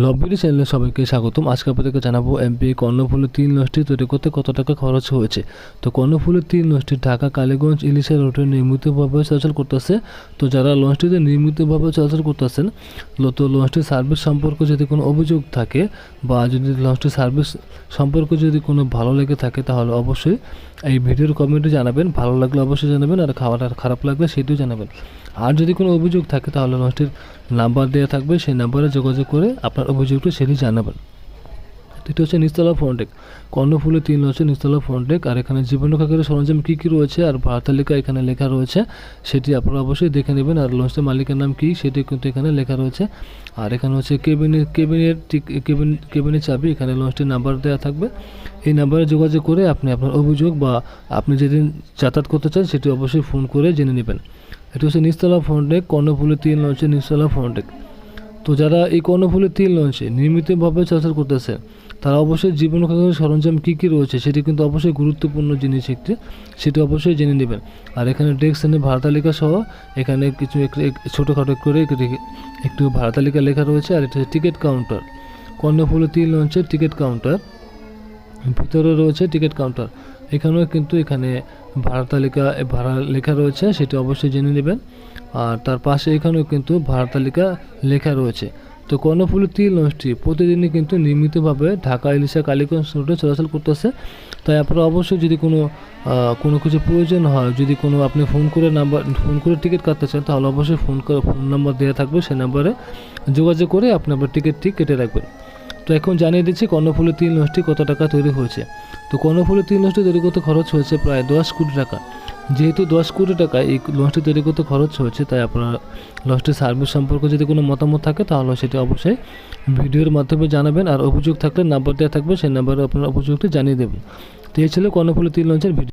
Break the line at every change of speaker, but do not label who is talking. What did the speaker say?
লববিডি চ্যানেলে সবাইকে স্বাগতম। আজকে আপনাদেরকে জানাব এমপি কর্ণফুলের তিন লঞ্চটি তৈরি করতে কত টাকা খরচ হয়েছে। তো কর্ণফুলের তিন লঞ্চটি ঢাকা, কালীগঞ্জ ইলিশা রোডে নিয়মিতভাবে চলাচল করতেছে। তো যারা লঞ্চটিতে নিয়মিতভাবে চলাচল করতেছেন তো লঞ্চটির সার্ভিস সম্পর্কে যদি কোনো অভিযোগ থাকে বা যদি লঞ্চটির সার্ভিস সম্পর্কে যদি কোনো ভালো লেগে থাকে, তাহলে অবশ্যই এই ভিডিওর কমেন্টে জানাবেন। ভালো লাগলে অবশ্যই জানাবেন আর খাওয়াটা খারাপ লাগলে সেটিও জানাবেন। আর যদি কোনো অভিযোগ থাকে, তাহলে লঞ্চটির নাম্বার দেওয়া থাকবে। সেই নাম্বারে যোগাযোগ করে আপনার অভিযোগটি সেটি জানাবেন এটি হচ্ছে নিস্তলা ফন্টেক কর্ণফুলে তিন হচ্ছে নিস্তলা ফন্টেক আর এখানে জীবন রক্ষাকারী সরঞ্জাম কী কী রয়েছে আর ভাড়া তালিকা এখানে লেখা রয়েছে, সেটি আপনারা অবশ্যই দেখে নেবেন। আর লঞ্চের মালিকের নাম কী, সেটি কিন্তু এখানে লেখা রয়েছে। আর এখানে হচ্ছে কেবিনের কেবিনের কেবিন, কেবিনের চাবি, এখানে লঞ্চটির নাম্বার দেওয়া থাকবে। এই নাম্বারে যোগাযোগ করে আপনি আপনার অভিযোগ বা আপনি যেদিন যাতায়াত করতে চান, সেটি অবশ্যই ফোন করে জেনে নেবেন। এটি হচ্ছে নিস্তলা ফন্টেক কর্ণফুলে তিন লঞ্চে নিস্তলা ফন্টেক তো যারা এই কর্ণফুলের তিন লঞ্চে নিয়মিতভাবে চলাচল করতেছে, তারা অবশ্যই জীবন সরঞ্জাম কী কী রয়েছে সেটি কিন্তু অবশ্যই গুরুত্বপূর্ণ জিনিস একটি, সেটি অবশ্যই জেনে নেবেন। আর এখানে ডেস্ক শ্রেণি ভাড়া তালিকা সহ, এখানে কিছু ছোটোখাটো করে একটি- ভাড়া তালিকা লেখা রয়েছে, আর এটা টিকিট কাউন্টার। কর্ণফুলের তিন লঞ্চের টিকিট কাউন্টার। ভিতরে রয়েছে টিকিট কাউন্টার। এখানেও কিন্তু এখানে ভাড়া তালিকা, ভাড়া লেখা রয়েছে, সেটি অবশ্যই জেনে নেবেন। আর তার পাশে এখানেও কিন্তু ভাড়া তালিকা লেখা রয়েছে। তো কর্ণফুলি তিন লঞ্চটি প্রতিদিনই কিন্তু নিয়মিতভাবে ঢাকা ইলিশা কালীগঞ্জ রুটে চলাচল করতেছে। তাই আপনারা অবশ্যই যদি কোনো কোনো কিছু প্রয়োজন হয়, যদি কোনো আপনি ফোন করে নাম্বার, ফোন করে টিকিট কাটতে চান, তাহলে অবশ্যই ফোন করে, ফোন নাম্বার দেওয়া থাকবে সেই নাম্বারে যোগাযোগ করে আপনি আপনার টিকিটটি কেটে রাখবেন। তো এখন জানিয়ে দিচ্ছি কর্ণফুলের তিন লঞ্চটি কত টাকা তৈরি হয়েছে। তো কর্ণফুলের তিন লঞ্চটি তৈরি করতে খরচ হয়েছে প্রায় দশ কোটি টাকা। যেহেতু দশ কোটি টাকা এই লঞ্চটি তৈরি করতে খরচ হয়েছে, তাই আপনার লঞ্চটির সার্ভিস সম্পর্কে যদি কোনো মতামত থাকে, তাহলে সেটি অবশ্যই ভিডিওর মাধ্যমে জানাবেন। আর অভিযোগ থাকলে নাম্বার দেওয়া থাকবে, সেই নাম্বারে আপনার অভিযোগটি জানিয়ে দেবেন। তো এই ছিল কর্ণফুলের তিন লঞ্চের ভিডিও।